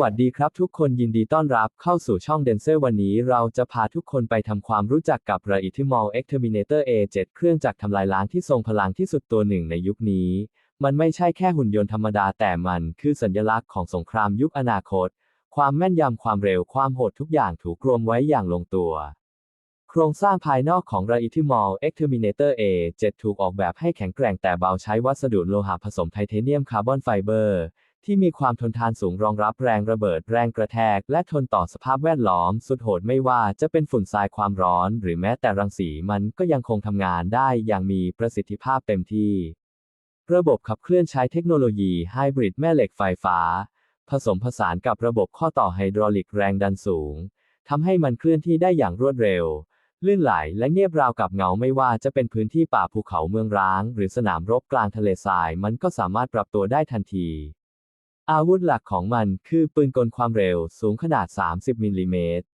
วัสดีครับทุกคนยินดีต้อนรับเข้าสู่ช่องเดนเซอร์วันนี้เราจะพาทุกคนไปทำความรู้จักกับ r a i t i m a l Exterminator A7 เครื่องจักรทำลายล้างที่ทรงพลังที่สุดตัวหนึ่งในยุคนี้ มันไม่ใช่แค่หุ่นยนต์ธรรมดาแต่มันคือสัญลักษณ์ของสงครามยุคอนาคต ความแม่นยำความเร็วความโหดทุกอย่างถูกรวมไว้อย่างลงตัว โครงสร้างภายนอกของ r a i t i m a l Exterminator A7 ถูกออกแบบให้แข็งแกร่งแต่เบาใช้วัสดุโลหะผสมไทเทเนียมคาร์บอนไฟเบอร์ ที่มีความทนทานสูงรองรับแรงระเบิดแรงกระแทก และทนต่อสภาพแวดล้อม สุดโหดไม่ว่าจะเป็นฝุ่นทรายความร้อน หรือแม้แต่รังสีมันก็ยังคงทำงานได้อย่างมีประสิทธิภาพเต็มที่ ระบบขับเคลื่อนใช้เทคโนโลยีไฮบริดแม่เหล็กไฟฟ้า ผสมผสานกับระบบข้อต่อไฮดรอลิกแรงดันสูงทำให้มันเคลื่อนที่ได้อย่างรวดเร็ว ลื่นไหลและเงียบราวกับเงาไม่ว่าจะเป็นพื้นที่ป่าภูเขาเมืองร้าง หรือสนามรบกลางทะเลทราย มันก็สามารถปรับตัวได้ทันที อาวุธหลักของมันคือปืนกลความเร็วสูงขนาด 30 มิลลิเมตร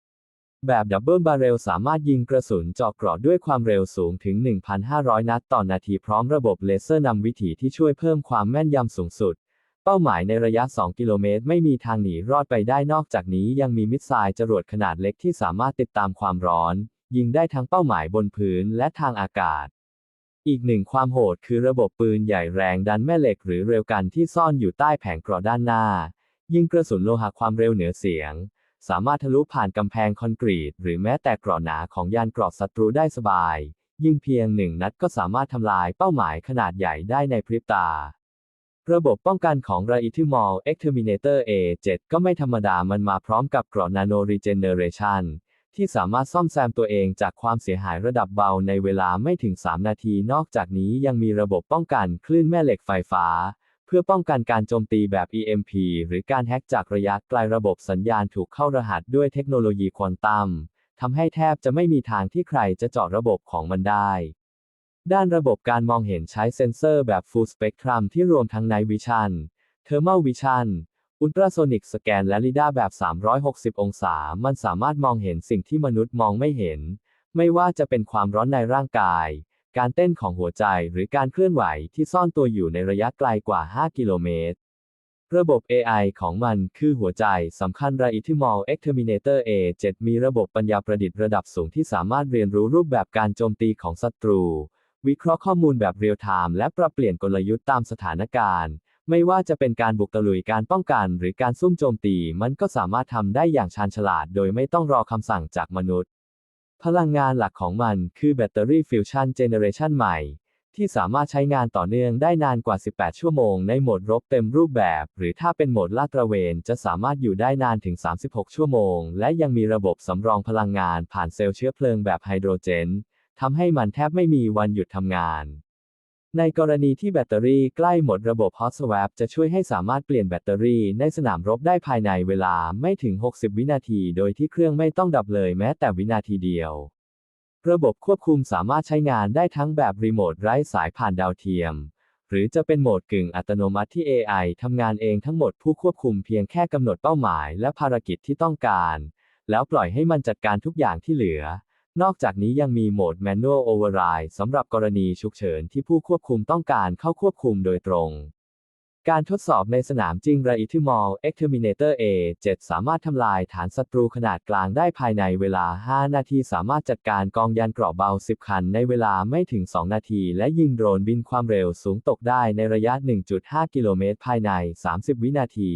แบบดับเบิลบาเรลสามารถยิงกระสุนเจาะเกราะด้วยความเร็วสูงถึง 1,500 นัดต่อนนาทีพร้อมระบบเลเซอร์นำวิถีที่ช่วยเพิ่มความแม่นยำสูงสุด เป้าหมายในระยะ 2 กิโลเมตรไม่มีทางหนีรอดไปได้นอกจากนี้ยังมีมิสไซล์จรวดขนาดเล็กที่สามารถติดตามความร้อน ยิงได้ทั้งเป้าหมายบนพื้นและทางอากาศ อีกหนึ่งความโหดคือระบบปืนใหญ่แรงดันแม่เหล็กหรือเร็วกันที่ซ่อนอยู่ใต้แผงกรอด้านหน้า ยิงกระสุนโลหะความเร็วเหนือเสียง สามารถทะลุผ่านกำแพงคอนกรีต หรือแม้แต่กรอหนาของยานกรอบศัตรูได้สบาย ยิงเพียงหนึ่งนัดก็สามารถทำลายเป้าหมายขนาดใหญ่ได้ในพริบตา ระบบป้องกันของ r a i t i m a l Exterminator A7 ก็ไม่ธรรมดามันมาพร้อมกับกรอ Nano Regeneration ที่สามารถซ่อมแซมตัวเองจากความเสียหายระดับเบาในเวลาไม่ถึง 3 นาที นอกจากนี้ยังมีระบบป้องกันคลื่นแม่เหล็กไฟฟ้า เพื่อป้องกันการโจมตีแบบ EMP หรือการแฮ็กจากระยะไกลระบบสัญญาณถูกเข้ารหัสด้วยเทคโนโลยีควอนตัมทำให้แทบจะไม่มีทางที่ใครจะเจาะระบบของมันได้ ด้านระบบการมองเห็นใช้เซ็นเซอร์แบบ Full Spectrum ที่รวมทั้ง Night Vision Thermal Vision อุลตราโซนิกสแกนและลิดาแบบ 360 องศา มันสามารถมองเห็นสิ่งที่มนุษย์มองไม่เห็น ไม่ว่าจะเป็นความร้อนในร่างกาย การเต้นของหัวใจหรือการเคลื่อนไหวที่ซ่อนตัวอยู่ในระยะไกลกว่า 5 กิโลเมตร ระบบ AI ของมันคือหัวใจสำคัญ r a i t i m a l Exterminator A7 มีระบบปัญญาประดิษฐ์ระดับสูงที่สามารถเรียนรู้รูปแบบการโจมตีของศัตรู วิเคราะห์ข้อมูลแบบเรียลไทม์และปรับเปลี่ยนกลยุทธ์ตามสถานการณ์ ไม่ว่าจะเป็นการบุกตะลุยการป้องกัน หรือการซุ่มโจมตี มันก็สามารถทำได้อย่างชาญฉลาด โดยไม่ต้องรอคำสั่งจากมนุษย์ พลังงานหลักของมันคือแบตเตอรี่ฟิวชันเจเนเรชันใหม่ ที่สามารถใช้งานต่อเนื่องได้นานกว่า 18 ชั่วโมงในโหมดรบเต็มรูปแบบ หรือถ้าเป็นโหมดลาดตระเวน จะสามารถอยู่ได้นานถึง 36 ชั่วโมง และยังมีระบบสำรองพลังงานผ่านเซลล์เชื้อเพลิงแบบไฮโดรเจนทำให้มันแทบไม่มีวันหยุดทำงาน ในกรณีที่แบตเตอรี่ใกล้หมดระบบ Hot Swap จะช่วยให้สามารถเปลี่ยนแบตเตอรี่ในสนามรบได้ภายในเวลาไม่ถึง 60 วินาที โดยที่เครื่องไม่ต้องดับเลยแม้แต่วินาทีเดียว ระบบควบคุมสามารถใช้งานได้ทั้งแบบรีโมทไร้สายผ่านดาวเทียม หรือจะเป็นโหมดกึ่งอัตโนมัติที่ AI ทำงานเองทั้งหมดผู้ควบคุมเพียงแค่กำหนดเป้าหมายและภารกิจที่ต้องการ แล้วปล่อยให้มันจัดการทุกอย่างที่เหลือ นอกจากนี้ยังมีโหมด Manual Override สำหรับกรณีฉุกเฉินที่ผู้ควบคุมต้องการเข้าควบคุมโดยตรง การทดสอบในสนามจริง r a i t i m a l Exterminator A7 สามารถทำลายฐานศัตรูขนาดกลางได้ภายในเวลา 5 นาที สามารถจัดการกองยานเกราะเบา 10 คันในเวลาไม่ถึง 2 นาที และยิงโดรนบินความเร็วสูงตกได้ในระยะ 1.5 กิโลเมตรภายใน 30 วินาที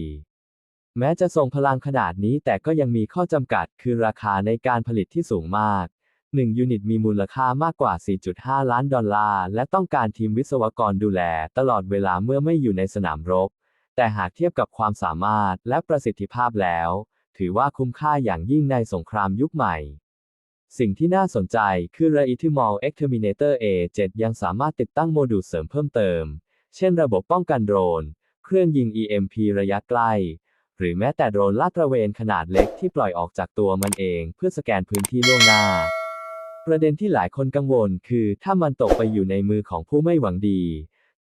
แม้จะส่งพลังขนาดนี้แต่ก็ยังมีข้อจำกัดคือราคาในการผลิตที่สูงมาก 1 ยูนิตมีมูลค่ามากกว่า 4.5 ล้านดอลลาร์ และต้องการทีมวิศวกรดูแล ตลอดเวลาเมื่อไม่อยู่ในสนามรบ แต่หากเทียบกับความสามารถและประสิทธิภาพแล้ว ถือว่าคุ้มค่าอย่างยิ่งในสงครามยุคใหม่ สิ่งที่น่าสนใจคือ r a i t i m a l Exterminator A7 ยังสามารถติดตั้งโมดูลเสริมเพิ่มเติม เช่นระบบป้องกันโดรน เครื่องยิง EMP ระยะใกล้หรือแม้แต่โดรนลาดตระเวนขนาดเล็กที่ปล่อยออกจากตัวมันเองเพื่อสแกนพื้นที่ล่วงหน้า ประเด็นที่หลายคนกังวลคือ ถ้ามันตกไปอยู่ในมือของผู้ไม่หวังดี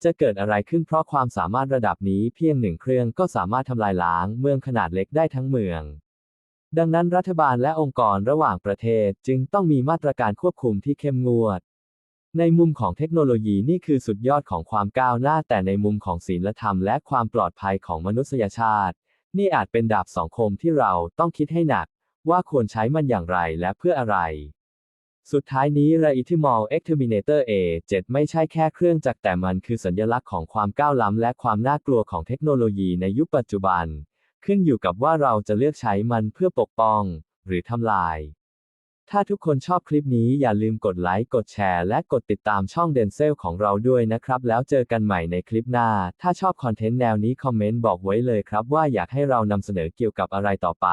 จะเกิดอะไรขึ้นเพราะความสามารถระดับนี้เพียงหนึ่งเครื่องก็สามารถทำลายล้างเมืองขนาดเล็กได้ทั้งเมือง ดังนั้นรัฐบาลและองค์กรระหว่างประเทศจึงต้องมีมาตรการควบคุมที่เข้มงวด ในมุมของเทคโนโลยีนี่คือสุดยอดของความก้าวหน้าแต่ในมุมของศีลธรรมและความปลอดภัยของมนุษยชาติ นี่อาจเป็นดาบสองคมที่เราต้องคิดให้หนัก ว่าควรใช้มันอย่างไรและเพื่ออะไร สุดท้ายนี้ r a i t i m a l Exterminator A7 ไม่ใช่แค่เครื่องจักรแต่มันคือสัญลักษณ์ของความก้าวล้ำและความน่ากลัวของเทคโนโลยีในยุคปัจจุบัน ขึ้นอยู่กับว่าเราจะเลือกใช้มันเพื่อปกป้อง หรือทำลาย ถ้าทุกคนชอบคลิปนี้อย่าลืมกดไลค์ กดแชร์ และกดติดตามช่องเดนเซลของเราด้วยนะครับ แล้วเจอกันใหม่ในคลิปหน้า ถ้าชอบคอนเทนต์แนวนี้คอมเมนต์บอกไว้เลยครับว่าอยากให้เรานำเสนอเกี่ยวกับอะไรต่อไป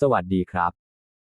สวัสดีครับ